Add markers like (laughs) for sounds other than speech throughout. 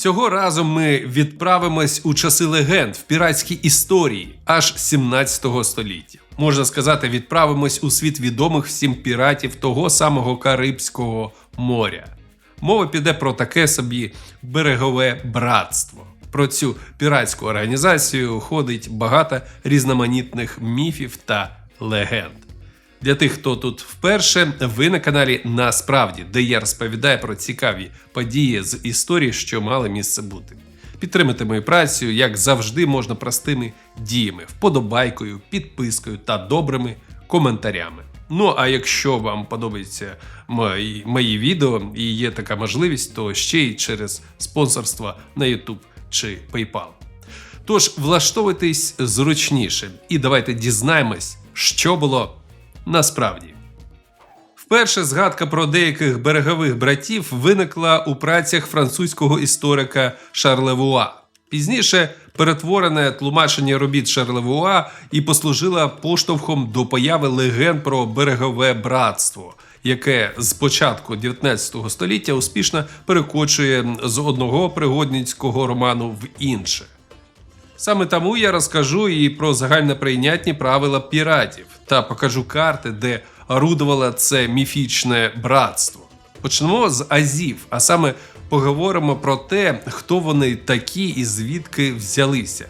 Цього разу ми відправимось у часи легенд в піратській історії аж 17 століття. Можна сказати, відправимось у світ відомих всім піратів того самого Карибського моря. Мова піде про таке собі берегове братство. Про цю піратську організацію ходить багато різноманітних міфів та легенд. Для тих, хто тут вперше, ви на каналі Насправді, де я розповідаю про цікаві події з історії, що мали місце бути. Підтримати мою працю, як завжди, можна простими діями, вподобайкою, підпискою та добрими коментарями. Ну а якщо вам подобаються мої, мої відео і є така можливість, то ще й через спонсорство на YouTube чи PayPal. Тож влаштовуйтесь зручніше і давайте дізнаємось, що було насправді. Вперше згадка про деяких берегових братів виникла у працях французького історика Шарлевуа. Пізніше перетворене тлумачення робіт Шарлевуа і послужило поштовхом до появи легенд про берегове братство, яке з початку 19 століття успішно перекочує з одного пригодницького роману в інше. Саме тому я розкажу і про загальноприйнятні правила піратів та покажу карти, де орудувало це міфічне братство. Почнемо з Азів, а саме поговоримо про те, хто вони такі і звідки взялися.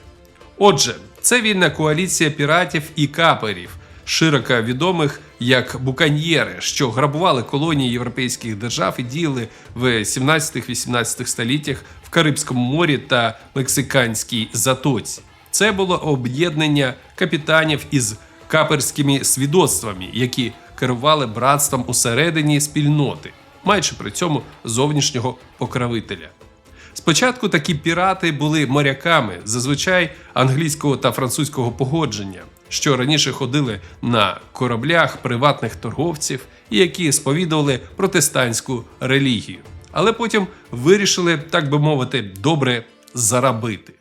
Отже, це вільна коаліція піратів і каперів, широко відомих як буканьєри, що грабували колонії європейських держав і діяли в 17-18 століттях в Карибському морі та Мексиканській затоці. Це було об'єднання капітанів із каперськими свідоцтвами, які керували братством усередині спільноти, маючи при цьому зовнішнього покровителя. Спочатку такі пірати були моряками, зазвичай англійського та французького погодження, що раніше ходили на кораблях приватних торговців і які сповідували протестантську релігію, але потім вирішили, так би мовити, добре заробити.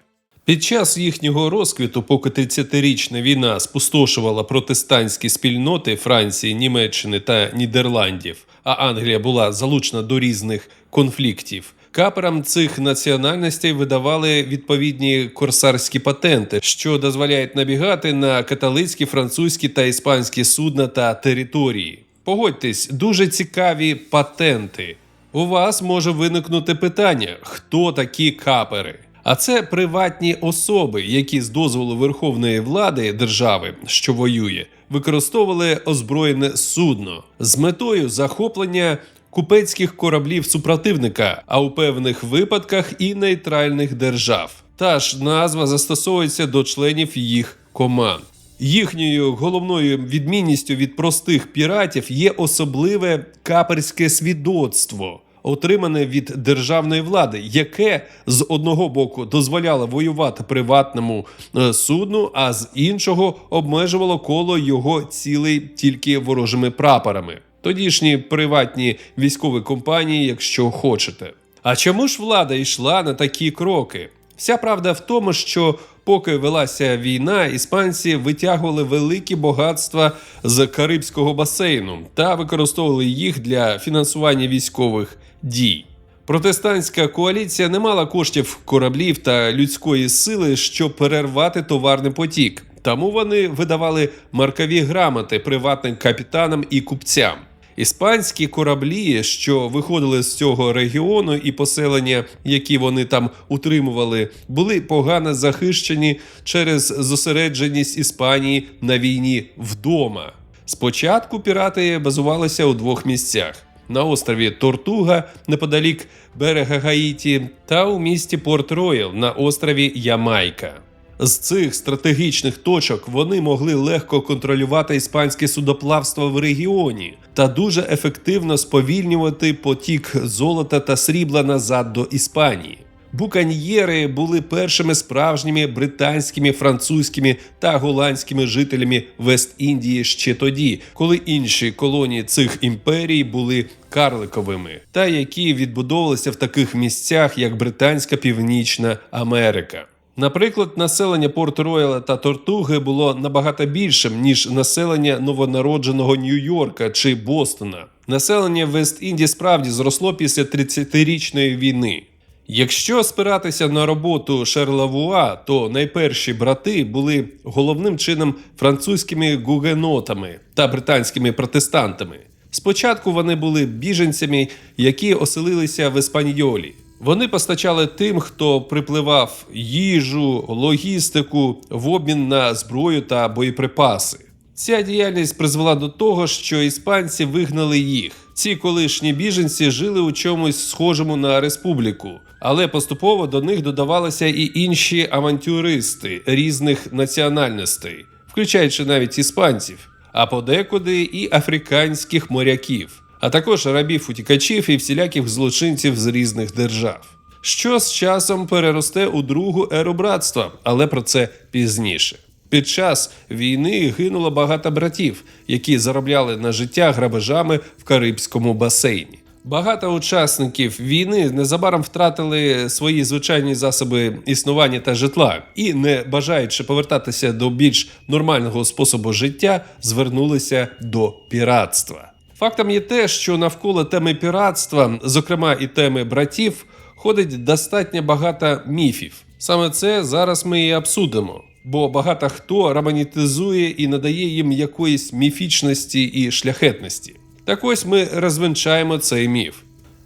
Під час їхнього розквіту, поки 30-річна війна спустошувала протестантські спільноти Франції, Німеччини та Нідерландів, а Англія була залучена до різних конфліктів. Каперам цих національностей видавали відповідні корсарські патенти, що дозволяють набігати на католицькі, французькі та іспанські судна та території. Погодьтесь, дуже цікаві патенти. У вас може виникнути питання: хто такі капери? А це приватні особи, які з дозволу верховної влади держави, що воює, використовували озброєне судно з метою захоплення купецьких кораблів супротивника, а у певних випадках і нейтральних держав. Та ж назва застосовується до членів їх команд. Їхньою головною відмінністю від простих піратів є особливе каперське свідоцтво, отримане від державної влади, яке з одного боку дозволяло воювати приватному е, судну, а з іншого обмежувало коло його цілей тільки ворожими прапорами. Тодішні приватні військові компанії, якщо хочете. А чому ж влада йшла на такі кроки? Вся правда в тому, що поки велася війна, іспанці витягували великі багатства з Карибського басейну та використовували їх для фінансування військових дій. Протестантська коаліція не мала коштів кораблів та людської сили, щоб перервати товарний потік. Тому вони видавали маркові грамоти приватним капітанам і купцям. Іспанські кораблі, що виходили з цього регіону, і поселення, які вони там утримували, були погано захищені через зосередженість Іспанії на війні вдома. Спочатку пірати базувалися у двох місцях: на острові Тортуга неподалік берега Гаїті, та у місті Порт-Роял на острові Ямайка. З цих стратегічних точок вони могли легко контролювати іспанське судоплавство в регіоні та дуже ефективно сповільнювати потік золота та срібла назад до Іспанії. Буканьєри були першими справжніми британськими, французькими та голландськими жителями Вест-Індії ще тоді, коли інші колонії цих імперій були карликовими, та які відбудовувалися в таких місцях, як Британська Північна Америка. Наприклад, населення Порт-Рояла та Тортуги було набагато більшим, ніж населення новонародженого Нью-Йорка чи Бостона. Населення Вест-Індії справді зросло після 30-річної війни. Якщо спиратися на роботу Шерлавуа, то найперші брати були головним чином французькими гугенотами та британськими протестантами. Спочатку вони були біженцями, які оселилися в Еспаньолі. Вони постачали тим, хто припливав їжу, логістику в обмін на зброю та боєприпаси. Ця діяльність призвела до того, що іспанці вигнали їх. Ці колишні біженці жили у чомусь схожому на республіку, але поступово до них додавалися і інші авантюристи різних національностей, включаючи навіть іспанців, а подекуди і африканських моряків, а також рабів-утікачів і всіляких злочинців з різних держав. Що з часом переросте у другу еру братства, але про це пізніше. Під час війни гинуло багато братів, які заробляли на життя грабежами в Карибському басейні. Багато учасників війни незабаром втратили свої звичайні засоби існування та житла і, не бажаючи повертатися до більш нормального способу життя, звернулися до піратства. Фактом є те, що навколо теми піратства, зокрема і теми братів, ходить достатньо багато міфів. Саме це зараз ми і обсудимо. Бо багато хто романітизує і надає їм якоїсь міфічності і шляхетності. Так ось ми розвенчаємо цей міф.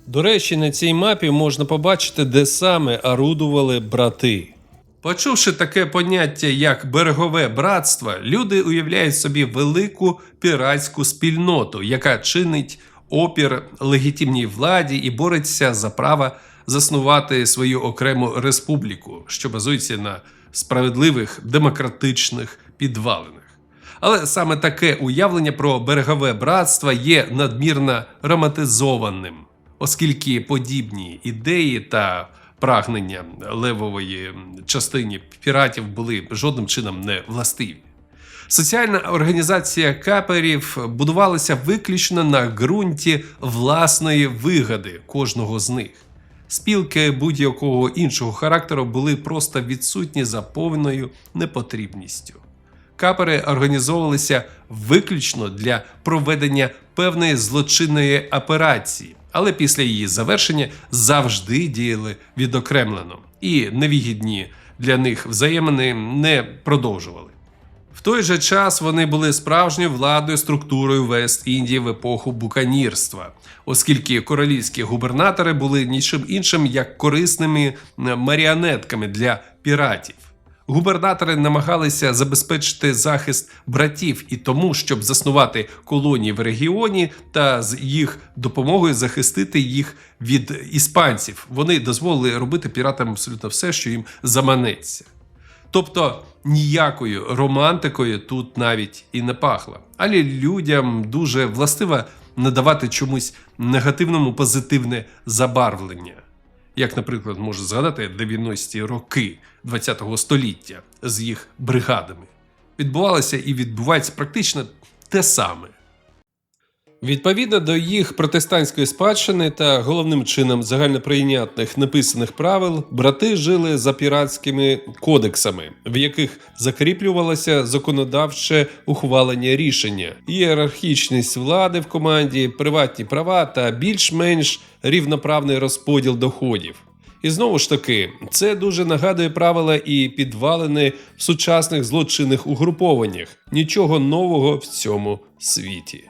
До речі, на цій мапі можна побачити, де саме орудували брати. Почувши таке поняття як берегове братство, люди уявляють собі велику піратську спільноту, яка чинить опір легітимній владі і бореться за право заснувати свою окрему республіку, що базується на справедливих демократичних підвалинах. Але саме таке уявлення про берегове братство є надмірно романтизованим, оскільки подібні ідеї та прагнення левової частині піратів були жодним чином не властиві. Соціальна організація каперів будувалася виключно на ґрунті власної вигоди кожного з них. Спілки будь-якого іншого характеру були просто відсутні за повною непотрібністю. Капери організовувалися виключно для проведення певної злочинної операції, але після її завершення завжди діяли відокремлено, і невигідні для них взаємини не продовжували. В той же час вони були справжньою владною структурою Вест-Індії в епоху буканірства, оскільки королівські губернатори були нічим іншим як корисними маріонетками для піратів. Губернатори намагалися забезпечити захист братів і тому, щоб заснувати колонії в регіоні та з їх допомогою захистити їх від іспанців. Вони дозволили робити піратам абсолютно все, що їм заманеться. Тобто ніякою романтикою тут навіть і не пахло. Але людям дуже властиво надавати чомусь негативному позитивне забарвлення. Як, наприклад, можу згадати 90-ті роки ХХ століття з їх бригадами. Відбувалося і відбувається практично те саме. Відповідно до їх протестантської спадщини та головним чином загальноприйнятних неписаних правил, брати жили за піратськими кодексами, в яких закріплювалося законодавче ухвалення рішення, ієрархічність влади в команді, приватні права та більш-менш рівноправний розподіл доходів. І знову ж таки, це дуже нагадує правила і підвалини в сучасних злочинних угрупованнях. Нічого нового в цьому світі.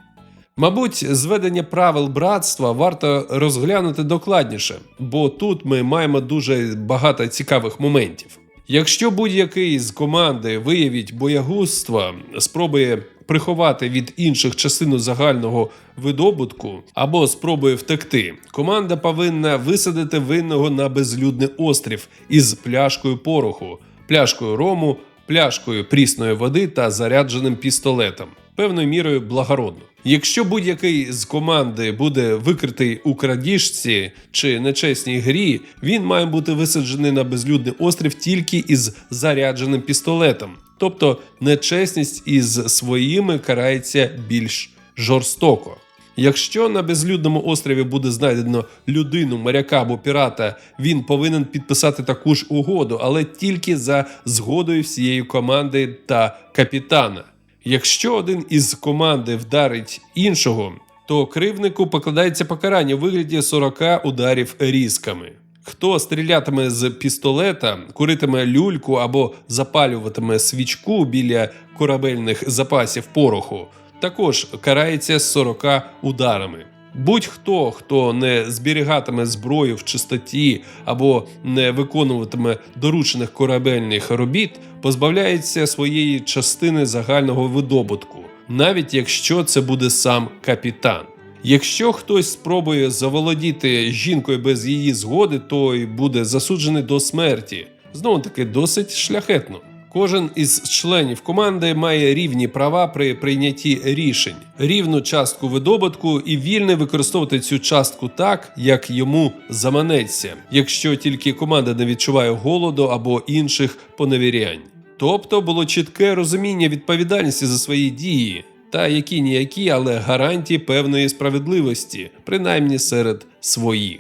Мабуть, зведення правил братства варто розглянути докладніше, бо тут ми маємо дуже багато цікавих моментів. Якщо будь-який з команди виявить боягузтво, спробує приховати від інших частину загального видобутку або спробує втекти, команда повинна висадити винного на безлюдний острів із пляшкою пороху, пляшкою рому, пляшкою прісної води та зарядженим пістолетом, певною мірою благородно. Якщо будь-який з команди буде викритий у крадіжці чи нечесній грі, він має бути висаджений на безлюдний острів тільки із зарядженим пістолетом. Тобто нечесність із своїми карається більш жорстоко. Якщо на безлюдному острові буде знайдено людину, моряка або пірата, він повинен підписати таку ж угоду, але тільки за згодою всієї команди та капітана. Якщо один із команди вдарить іншого, то кривнику покладається покарання у вигляді 40 ударів різками. Хто стрілятиме з пістолета, куритиме люльку або запалюватиме свічку біля корабельних запасів пороху, також карається з 40 ударами. Будь-хто, хто не зберігатиме зброю в чистоті або не виконуватиме доручених корабельних робіт, позбавляється своєї частини загального видобутку, навіть якщо це буде сам капітан. Якщо хтось спробує заволодіти жінкою без її згоди, той буде засуджений до смерті. Знову таки досить шляхетно. Кожен із членів команди має рівні права при прийнятті рішень, рівну частку видобутку і вільне використовувати цю частку так, як йому заманеться, якщо тільки команда не відчуває голоду або інших поневірянь. Тобто було чітке розуміння відповідальності за свої дії та які ніякі, але гарантії певної справедливості, принаймні серед своїх.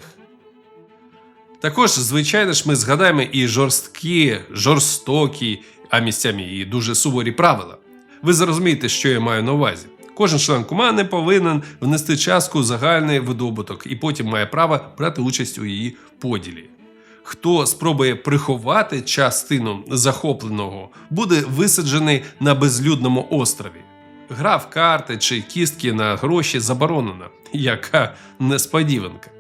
Також, звичайно ж, ми згадаємо і жорсткі, жорстокі, а місцями і дуже суворі правила. Ви зрозумієте, що я маю на увазі. Кожен член команди повинен внести частку загальний видобуток і потім має право брати участь у її поділі. Хто спробує приховати частину захопленого, буде висаджений на безлюдному острові. Гра в карти чи кістки на гроші заборонена. Яка несподіванка.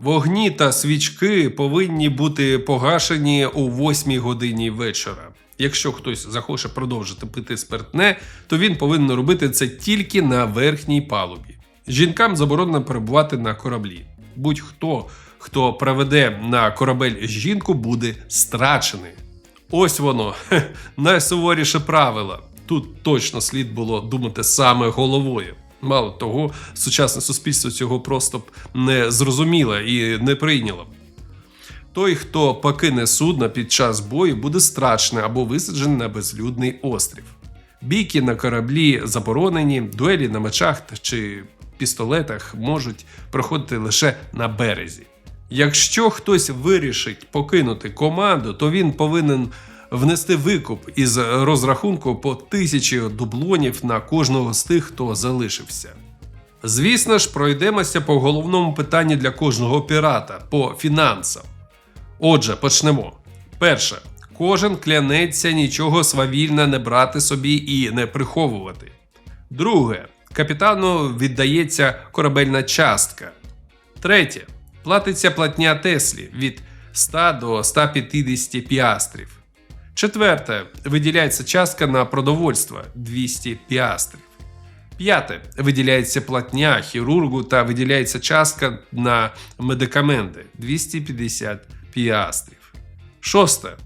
Вогні та свічки повинні бути погашені о 8 годині вечора. Якщо хтось захоче продовжити пити спиртне, то він повинен робити це тільки на верхній палубі. Жінкам заборонено перебувати на кораблі. Будь-хто, хто проведе на корабель жінку, буде страчений. Ось воно, найсуворіше правило. Тут точно слід було думати саме головою. Мало того, сучасне суспільство цього просто б не зрозуміло і не прийняло. Той, хто покине судно під час бою, буде страчений або висаджений на безлюдний острів. Бійки на кораблі заборонені, дуелі на мечах чи пістолетах можуть проходити лише на березі. Якщо хтось вирішить покинути команду, то він повинен внести викуп із розрахунку по тисячі дублонів на кожного з тих, хто залишився. Звісно ж, пройдемося по головному питанню для кожного пірата по фінансам. Отже, почнемо. Перше, кожен клянеться нічого свавільно не брати собі і не приховувати. Друге, капітану віддається корабельна частка. Третє, платиться платня Теслі від 100 до 150 піастрів. Четверте, виділяється частка на продовольство 200 піастрів. П'яте. Виділяється платня хірургу та виділяється частка на медикаменти 250 піастрів. Шосте.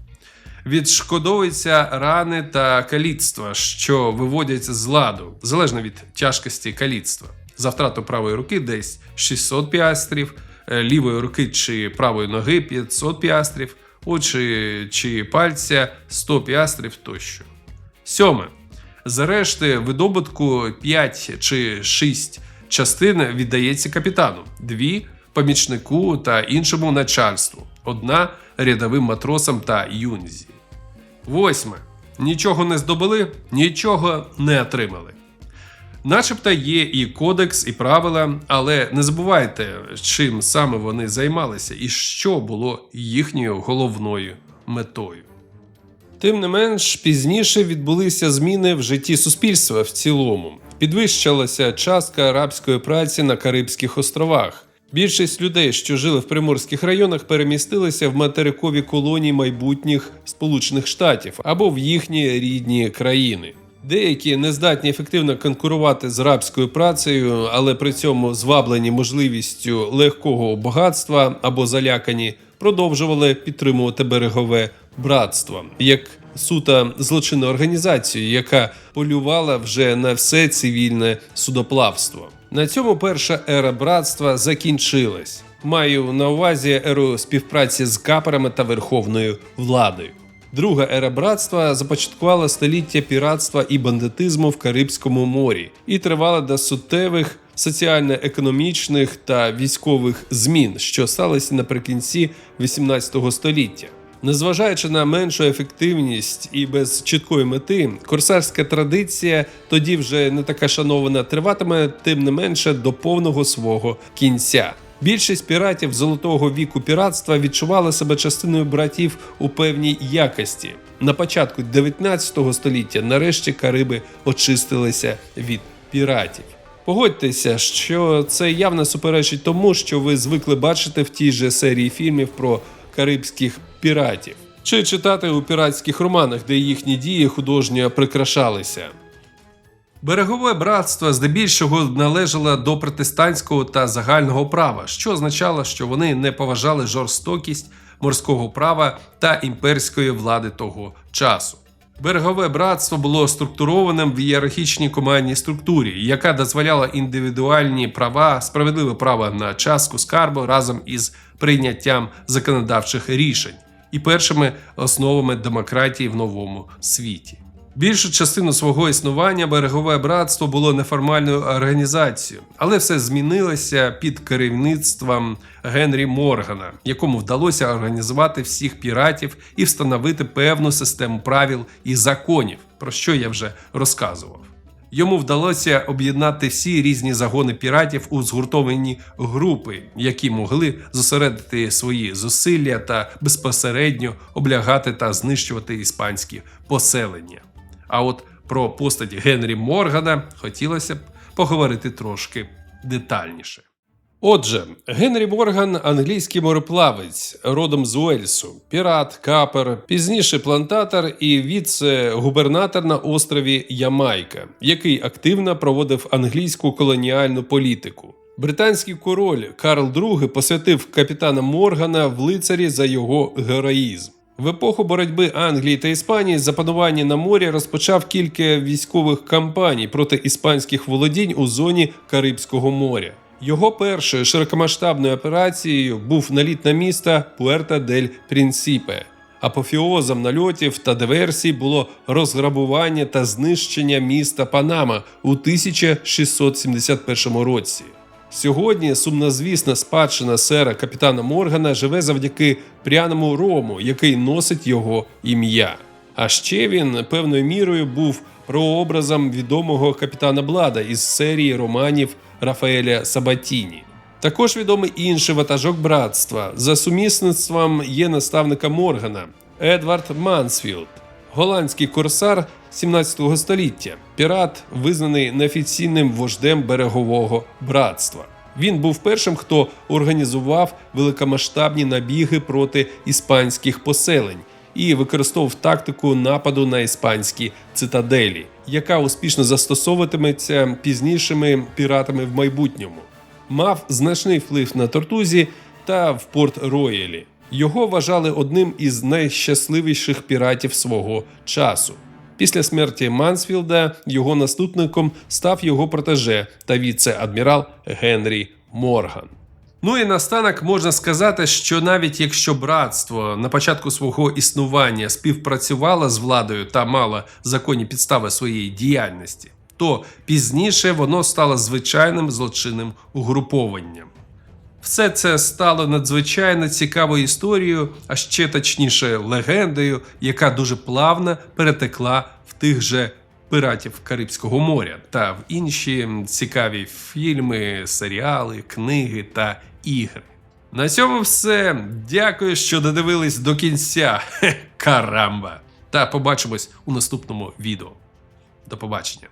Відшкодовуються рани та каліцтва, що виводяться з ладу, залежно від тяжкості каліцтва. За втрату правої руки десь 600 піастрів, е, лівої руки чи правої ноги 500 піастрів, очі чи пальця 100 піастрів тощо. Сьоме. За решти видобутку 5 чи 6 частин віддається капітану, дві помічнику та іншому начальству, одна рядовим матросам та юнзі. Восьме. Нічого не здобули, нічого не отримали. Начебто є і кодекс, і правила, але не забувайте, чим саме вони займалися і що було їхньою головною метою. Тим не менш, пізніше відбулися зміни в житті суспільства в цілому. Підвищилася частка арабської праці на Карибських островах. Більшість людей, що жили в приморських районах, перемістилися в материкові колонії майбутніх Сполучених Штатів або в їхні рідні країни. Деякі не здатні ефективно конкурувати з рабською працею, але при цьому зваблені можливістю легкого багатства або залякані, продовжували підтримувати берегове братство як суто злочинну організацію, яка полювала вже на все цивільне судоплавство. На цьому перша ера братства закінчилась. Маю на увазі еру співпраці з каперами та верховною владою. Друга ера братства започаткувала століття піратства і бандитизму в Карибському морі і тривала до суттєвих соціально-економічних та військових змін, що сталися наприкінці 18 століття. Незважаючи на меншу ефективність і без чіткої мети, корсарська традиція тоді вже не така шанована, триватиме тим не менше до повного свого кінця. Більшість піратів золотого віку піратства відчували себе частиною братів у певній якості. На початку 19 століття нарешті Кариби очистилися від піратів. Погодьтеся, що це явно суперечить тому, що ви звикли бачити в тій же серії фільмів про карибських піратів, чи читати у піратських романах, де їхні дії художньо прикрашалися. Берегове братство здебільшого належало до протестантського та загального права, що означало, що вони не поважали жорстокість морського права та імперської влади того часу. Берегове братство було структурованим в ієрархічній командній структурі, яка дозволяла індивідуальні права, справедливе право на частку скарбу разом із прийняттям законодавчих рішень і першими основами демократії в новому світі. Більшу частину свого існування берегове братство було неформальною організацією, але все змінилося під керівництвом Генрі Моргана, якому вдалося організувати всіх піратів і встановити певну систему правил і законів, про що я вже розказував. Йому вдалося об'єднати всі різні загони піратів у згуртовані групи, які могли зосередити свої зусилля та безпосередньо облягати та знищувати іспанські поселення. А от про постать Генрі Моргана хотілося б поговорити трошки детальніше. Отже, Генрі Морган англійський мореплавець, родом з Уельсу, пірат, капер, пізніше плантатор і віце-губернатор на острові Ямайка, який активно проводив англійську колоніальну політику. Британський король Карл II посвятив капітана Моргана в лицарі за його героїзм. В епоху боротьби Англії та Іспанії за панування на морі розпочав кілька військових кампаній проти іспанських володінь у зоні Карибського моря. Його першою широкомасштабною операцією був наліт на місто Пуерта дель Принсіпе. Апофіозом нальотів та диверсій було розграбування та знищення міста Панама у 1671 році. Сьогодні сумнозвісна спадщина сера капітана Моргана живе завдяки пряному рому, який носить його ім'я. А ще він певною мірою був прообразом відомого капітана Блада із серії романів Рафаеля Сабатіні. Також відомий інший ватажок братства за сумісництвом є наставника Моргана Едвард Мансфілд, голландський корсар 17 століття, пірат, визнаний неофіційним вождем берегового братства. Він був першим, хто організував великомасштабні набіги проти іспанських поселень і використовував тактику нападу на іспанські цитаделі, яка успішно застосовуватиметься пізнішими піратами в майбутньому. Мав значний вплив на Тортузі та в Порт Роялі. Його вважали одним із найщасливіших піратів свого часу. Після смерті Мансфілда його наступником став його протеже та віце-адмірал Генрі Морган. Ну і настанок можна сказати, що навіть якщо братство на початку свого існування співпрацювало з владою та мало законні підстави своєї діяльності, то пізніше воно стало звичайним злочинним угрупованням. Все це стало надзвичайно цікавою історією, а ще точніше легендою, яка дуже плавно перетекла в тих же пиратів Карибського моря та в інші цікаві фільми, серіали, книги та ігри. На цьому все. Дякую, що додивились до кінця. (laughs) Карамба! Та побачимось у наступному відео. До побачення.